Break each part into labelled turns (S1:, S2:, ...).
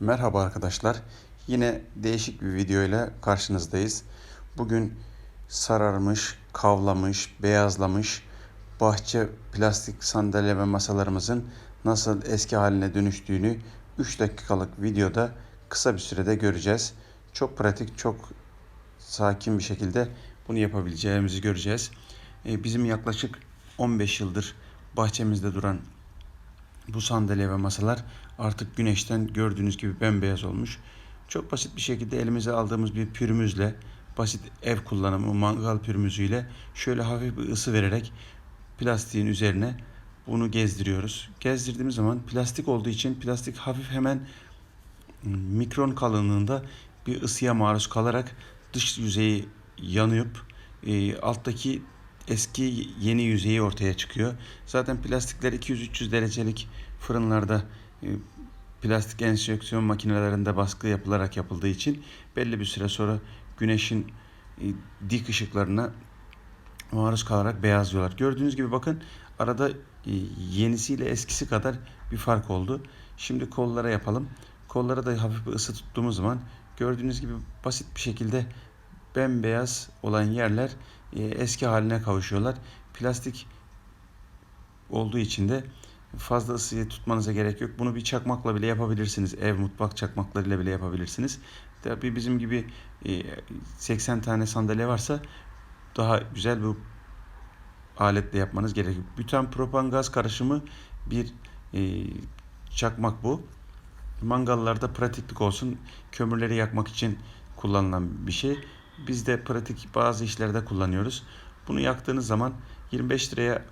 S1: Merhaba arkadaşlar. Yine değişik bir video ile karşınızdayız. Bugün sararmış, kavlamış, beyazlamış bahçe plastik sandalye ve masalarımızın nasıl eski haline dönüştüğünü 3 dakikalık videoda kısa bir sürede göreceğiz. Çok pratik, çok sakin bir şekilde bunu yapabileceğimizi göreceğiz. Ee, Bizim yaklaşık 15 yıldır bahçemizde duran bu sandalye ve masalar artık güneşten gördüğünüz gibi bembeyaz olmuş. Çok basit bir şekilde elimize aldığımız bir pürmüzle, basit ev kullanımı mangal pürmüzüyle şöyle hafif bir ısı vererek plastiğin üzerine bunu gezdiriyoruz. Gezdirdiğimiz zaman plastik olduğu için plastik hafif hemen mikron kalınlığında bir ısıya maruz kalarak dış yüzeyi yanıp e, alttaki eski yeni yüzeyi ortaya çıkıyor. Zaten plastikler 200-300 derecelik fırınlarda e, plastik enjeksiyon makinelerinde baskı yapılarak yapıldığı için belli bir süre sonra güneşin e, dik ışıklarına maruz kalarak beyazlıyorlar. Gördüğünüz gibi bakın arada e, yenisiyle eskisi kadar bir fark oldu. Şimdi kollara yapalım. Kollara da hafif bir ısı tuttuğumuz zaman gördüğünüz gibi basit bir şekilde bembeyaz olan yerler e, eski haline kavuşuyorlar. Plastik olduğu için de fazla ısıyı tutmanıza gerek yok. Bunu bir çakmakla bile yapabilirsiniz. Ev mutfak çakmaklarıyla bile yapabilirsiniz. Tabii bizim gibi e, 80 tane sandalye varsa daha güzel bir aletle yapmanız gerekiyor. Büten propan gaz karışımı bir e, çakmak bu. Mangallarda pratiklik olsun. Kömürleri yakmak için kullanılan bir şey. Biz de pratik bazı işlerde kullanıyoruz. Bunu yaktığınız zaman 25 liraya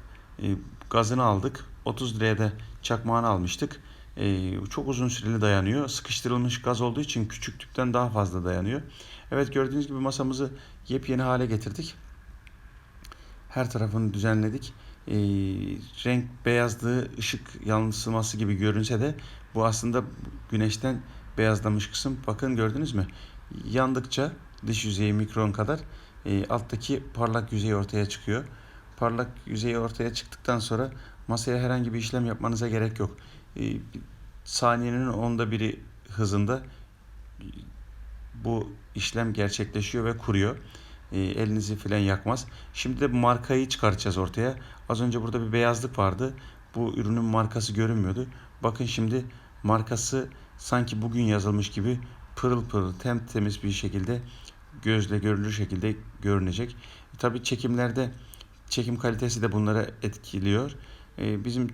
S1: e, gazını aldık. 30 liraya da çakmağını almıştık. E, çok uzun süreli dayanıyor. Sıkıştırılmış gaz olduğu için küçük tüpten daha fazla dayanıyor. Evet gördüğünüz gibi masamızı yepyeni hale getirdik. Her tarafını düzenledik. E, renk beyazlığı ışık yansıması gibi görünse de bu aslında güneşten beyazlamış kısım. Bakın gördünüz mü? Yandıkça dış yüzeyi mikron kadar e, alttaki parlak yüzey ortaya çıkıyor. Parlak yüzey ortaya çıktıktan sonra masaya herhangi bir işlem yapmanıza gerek yok. E, saniyenin onda biri hızında bu işlem gerçekleşiyor ve kuruyor. E, elinizi filan yakmaz. Şimdi de markayı çıkartacağız ortaya. Az önce burada bir beyazlık vardı. Bu ürünün markası görünmüyordu. Bakın şimdi markası sanki bugün yazılmış gibi pırıl pırıl tem temiz bir şekilde gözle görülür şekilde görünecek. E, tabii çekimlerde çekim kalitesi de bunlara etkiliyor. E, bizim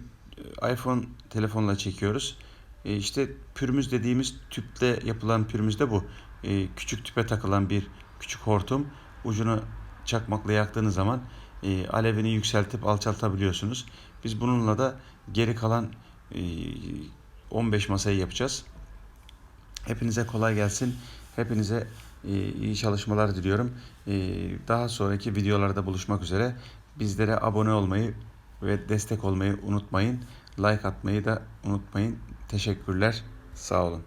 S1: iPhone telefonla çekiyoruz. E, işte pürmüz dediğimiz tüple yapılan pürmüz de bu. E, küçük tüpe takılan bir küçük hortum. Ucunu çakmakla yaktığınız zaman e, alevini yükseltip alçaltabiliyorsunuz. Biz bununla da geri kalan e, 15 masayı yapacağız. Hepinize kolay gelsin. Hepinize e, iyi çalışmalar diliyorum. Daha sonraki videolarda buluşmak üzere. Bizlere abone olmayı ve destek olmayı unutmayın. Like atmayı da unutmayın. Teşekkürler. Sağ olun.